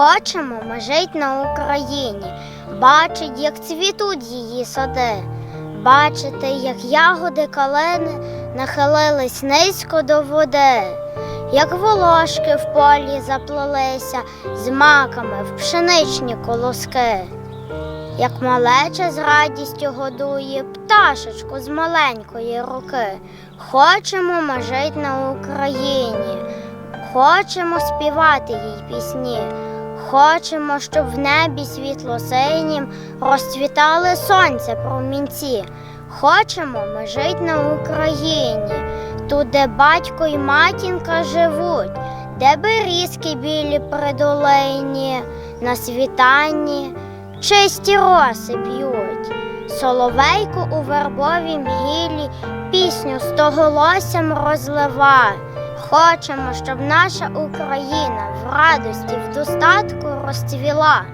Хочемо ми жить на Україні, бачить, як цвітуть її сади, бачити, як ягоди калини нахилились низько до води, як волошки в полі заплелися з маками в пшеничні колоски, як малеча з радістю годує пташечку з маленької руки. Хочемо ми жить на Україні. Хочемо співати їй пісні, хочемо, щоб в небі світло синім розцвітали сонце промінці. Хочемо ми жить на Україні, тут, де батько й матінка живуть, де берізки білі придолині, на світанні чисті роси б'ють. Соловейко у вербовім гілі пісню стоголоссям розлива. Хочемо, щоб наша Україна в радості, в достатку розцвіла.